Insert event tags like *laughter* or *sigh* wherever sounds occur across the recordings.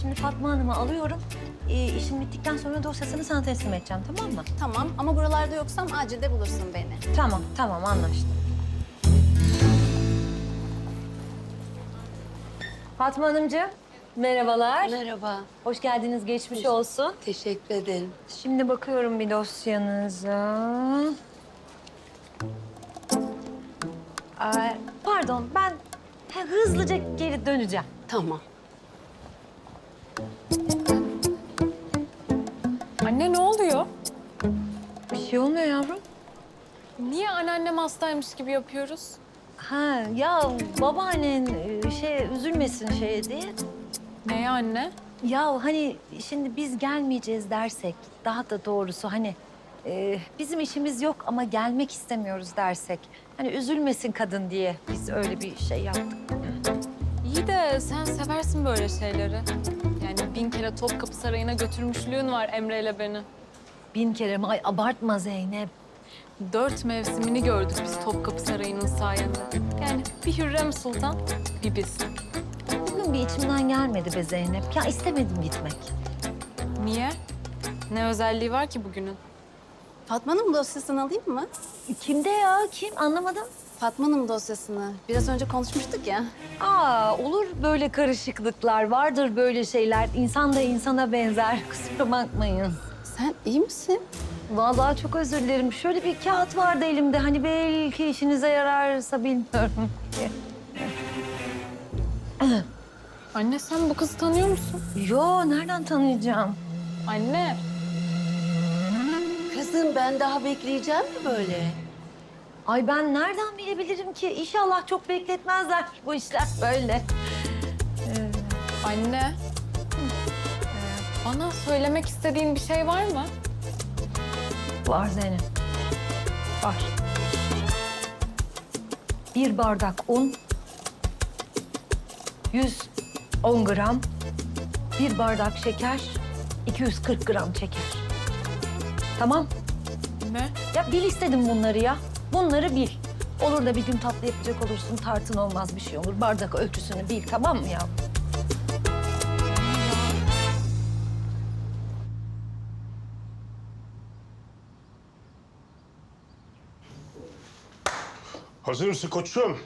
şimdi Fatma Hanım'ı alıyorum. Ee, işim bittikten sonra dosyasını sana teslim edeceğim tamam mı? Tamam ama buralarda yoksam acilde bulursun beni. Tamam tamam anlaştık. Fatma Hanımcığım merhabalar. Merhaba. Hoş geldiniz geçmiş olsun. Teşekkür ederim. Şimdi bakıyorum bir dosyanıza. Aa, pardon ben he, hızlıca geri döneceğim. Tamam. Anne ne oluyor? Bir şey olmuyor yavrum. Niye anneannem hastaymış gibi yapıyoruz? Ha ya babaannen e, şey üzülmesin şey diye. Neye anne? Ya hani şimdi biz gelmeyeceğiz dersek daha da doğrusu hani e, bizim işimiz yok ama gelmek istemiyoruz dersek. Hani üzülmesin kadın diye biz öyle bir şey yaptık. İyi de sen seversin böyle şeyleri. Yani bin kere Topkapı Sarayı'na götürmüşlüğün var Emre ile beni. Bin kere mi? Ay abartma Zeynep. Dört mevsimini gördük biz Topkapı Sarayı'nın sayende. Yani bir Hürrem Sultan, bir biz. Bugün bir içimden gelmedi be Zeynep. Ya istemedim gitmek. Niye? Ne özelliği var ki bugünün? Fatma'nın dosyasını alayım mı? Kimde ya? Kim? Anlamadım. Fatma'nın dosyasını. Biraz önce konuşmuştuk ya. Aa olur böyle karışıklıklar. Vardır böyle şeyler. İnsan da insana benzer. *laughs* Kusura bakmayın. Sen iyi misin? Vallahi çok özür dilerim. Şöyle bir kağıt vardı elimde. Hani belki işinize yararsa bilmiyorum. *laughs* Anne sen bu kızı tanıyor musun? Yo nereden tanıyacağım? Anne. Kızım ben daha bekleyeceğim mi böyle? Ay ben nereden bilebilirim ki? İnşallah çok bekletmezler bu işler böyle. Anne. Ee, bana söylemek istediğin bir şey var mı? Var Zeynep. Var. Bir bardak un, 110 gram, bir bardak şeker, 240 gram şeker. Tamam. Ne? Ya bil istedim bunları ya. Bunları bil. Olur da bir gün tatlı yapacak olursun, tartın olmaz bir şey olur. Bardak ölçüsünü bil, tamam mı ya? Hazır mısın koçum?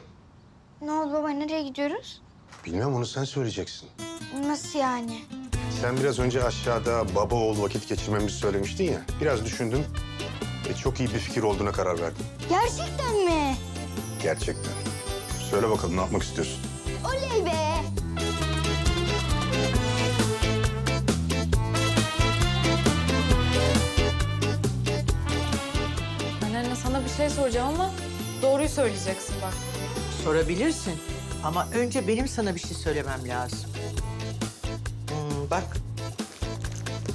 Ne oldu baba nereye gidiyoruz? Bilmem onu sen söyleyeceksin. Nasıl yani? Sen biraz önce aşağıda baba oğul vakit geçirmemizi söylemiştin ya. Biraz düşündüm ve çok iyi bir fikir olduğuna karar verdim. Gerçekten mi? Gerçekten. Söyle bakalım ne yapmak istiyorsun? Oley be! Anneanne sana bir şey soracağım ama doğruyu söyleyeceksin bak. Sorabilirsin. Ama önce benim sana bir şey söylemem lazım. Hmm, bak,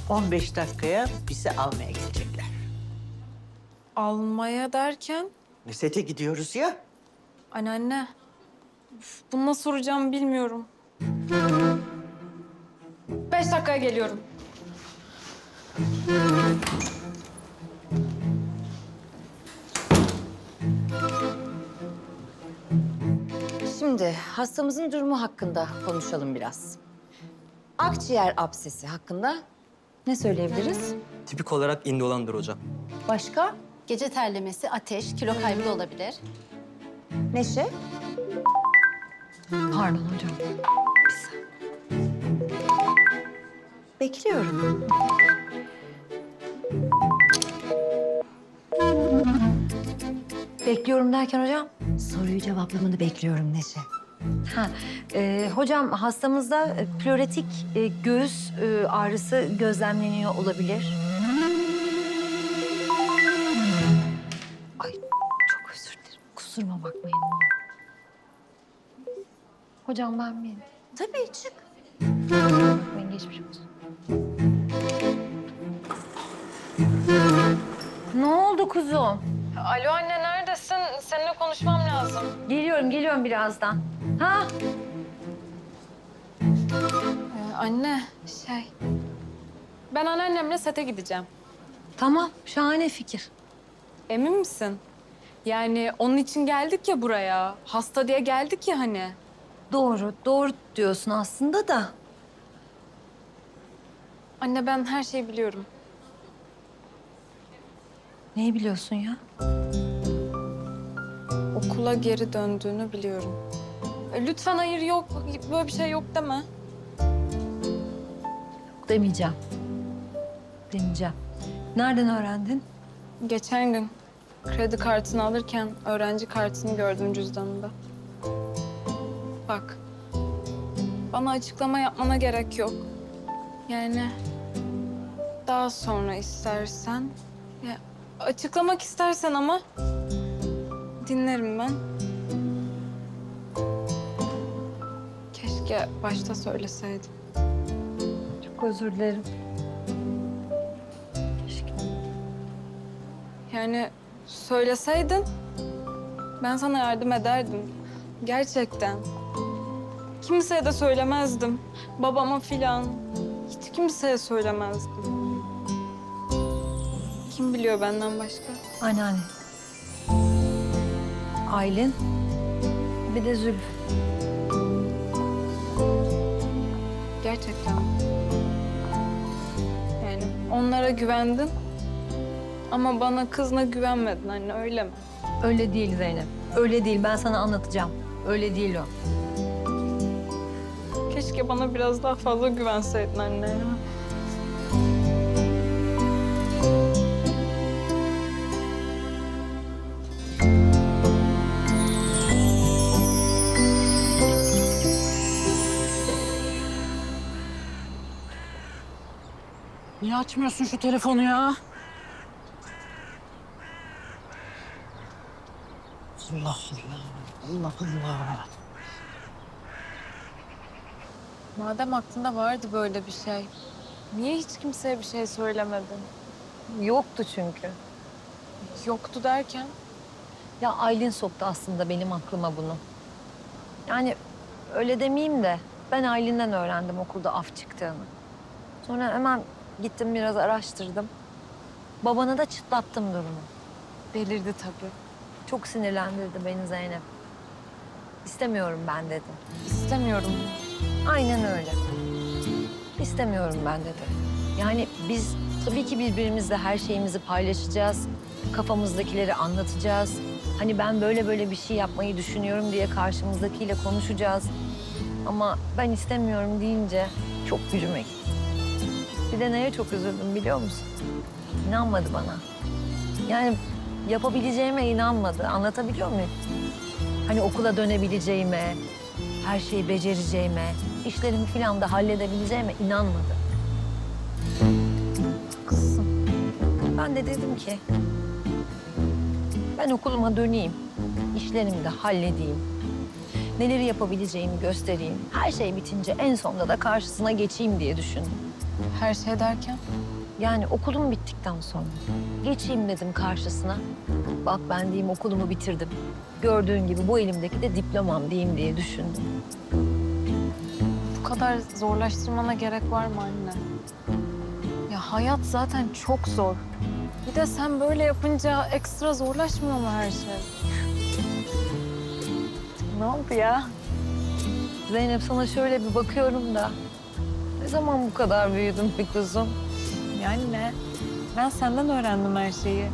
15 dakikaya bizi almaya gelecekler. Almaya derken Sete gidiyoruz ya. anneanne. Üf, bunu nasıl soracağımı bilmiyorum. Beş dakikaya geliyorum. Şimdi hastamızın durumu hakkında konuşalım biraz. Akciğer absesi hakkında ne söyleyebiliriz? Tipik olarak indolandır hocam. Başka? Gece terlemesi, ateş, kilo kaybı da olabilir. Neşe? Pardon hocam. Bekliyorum. Bekliyorum derken hocam. Soruyu cevaplamanı bekliyorum Neşe. Ha, e, hocam hastamızda e, plöretik e, göğüs e, ağrısı gözlemleniyor olabilir. Kusuruma bakmayın. Hocam ben bir... Tabii çık. Bakmayın geçmiş olsun. Ne oldu kuzum? Alo anne neredesin? Seninle konuşmam lazım. Geliyorum, geliyorum birazdan. Ha? Ee, anne şey... Ben anneannemle sete gideceğim. Tamam, şahane fikir. Emin misin? Yani onun için geldik ya buraya. Hasta diye geldik ya hani. Doğru, doğru diyorsun aslında da. Anne ben her şeyi biliyorum. Neyi biliyorsun ya? Okula geri döndüğünü biliyorum. E, Lütfen hayır yok, böyle bir şey yok deme. Demeyeceğim. Demeyeceğim. Nereden öğrendin? Geçen gün kredi kartını alırken öğrenci kartını gördüm cüzdanında. Bak, bana açıklama yapmana gerek yok. Yani daha sonra istersen, ya açıklamak istersen ama dinlerim ben. Keşke başta söyleseydim. Çok özür dilerim. Keşke. Yani söyleseydin ben sana yardım ederdim. Gerçekten. Kimseye de söylemezdim. Babama filan. Hiç kimseye söylemezdim. Kim biliyor benden başka? Anneanne. Aylin. Bir de Zülf. Gerçekten. Yani onlara güvendin. Ama bana kızına güvenmedin anne öyle mi? Öyle değil Zeynep. Öyle değil. Ben sana anlatacağım. Öyle değil o. Keşke bana biraz daha fazla güvenseydin anne ya. Niye açmıyorsun şu telefonu ya? Allah Allah. Allah Allah. Madem aklında vardı böyle bir şey, niye hiç kimseye bir şey söylemedin? Yoktu çünkü. Yoktu derken? Ya Aylin soktu aslında benim aklıma bunu. Yani öyle demeyeyim de ben Aylin'den öğrendim okulda af çıktığını. Sonra hemen gittim biraz araştırdım. Babana da çıtlattım durumu. Delirdi tabii. Çok sinirlendirdi beni Zeynep. İstemiyorum ben dedi. İstemiyorum. Aynen öyle. İstemiyorum ben dedi. Yani biz tabii ki birbirimizle her şeyimizi paylaşacağız. Kafamızdakileri anlatacağız. Hani ben böyle böyle bir şey yapmayı düşünüyorum diye karşımızdakiyle konuşacağız. Ama ben istemiyorum deyince çok gücüme gitti. Bir de neye çok üzüldüm biliyor musun? İnanmadı bana. Yani yapabileceğime inanmadı. Anlatabiliyor muyum? Hani okula dönebileceğime, her şeyi becereceğime, işlerimi falan da halledebileceğime inanmadı. Kızım. Ben de dedim ki ben okuluma döneyim, işlerimi de halledeyim. Neleri yapabileceğimi göstereyim. Her şey bitince en sonunda da karşısına geçeyim diye düşündüm. Her şey derken? Yani okulum bittikten sonra geçeyim dedim karşısına. Bak ben diyeyim okulumu bitirdim. Gördüğün gibi bu elimdeki de diplomam diyeyim diye düşündüm. Bu kadar zorlaştırmana gerek var mı anne? Ya hayat zaten çok zor. Bir de sen böyle yapınca ekstra zorlaşmıyor mu her şey? ne oldu ya? Zeynep sana şöyle bir bakıyorum da ne zaman bu kadar büyüdün be kuzum? Yani ne? Ben senden öğrendim her şeyi.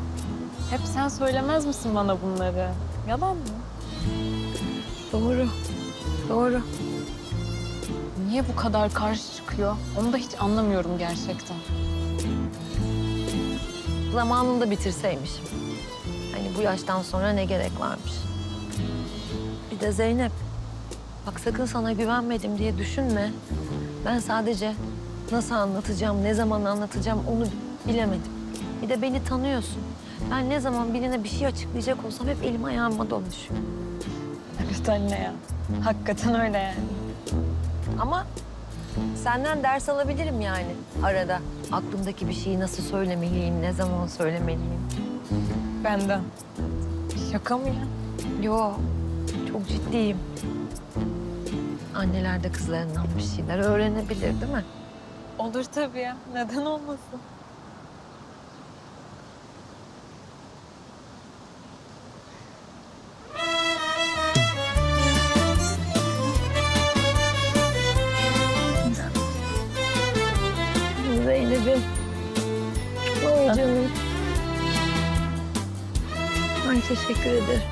Hep sen söylemez misin bana bunları? Yalan mı? Doğru, doğru. Niye bu kadar karşı çıkıyor? Onu da hiç anlamıyorum gerçekten. Zamanında bitirseymişim. Hani bu yaştan sonra ne gerek varmış. Bir de Zeynep, bak sakın sana güvenmedim diye düşünme. Ben sadece nasıl anlatacağım, ne zaman anlatacağım onu bilemedim. Bir de beni tanıyorsun. Ben ne zaman birine bir şey açıklayacak olsam hep elim ayağıma dolaşıyor. Evet anne ya. Hakikaten öyle yani. Ama senden ders alabilirim yani arada. Aklımdaki bir şeyi nasıl söylemeliyim, ne zaman söylemeliyim. Benden. Şaka mı ya? Yo, çok ciddiyim. Anneler de kızlarından bir şeyler öğrenebilir değil mi? Olur tabii ya. Neden olmasın? Zeynep. Ay canım. Ay teşekkür ederim.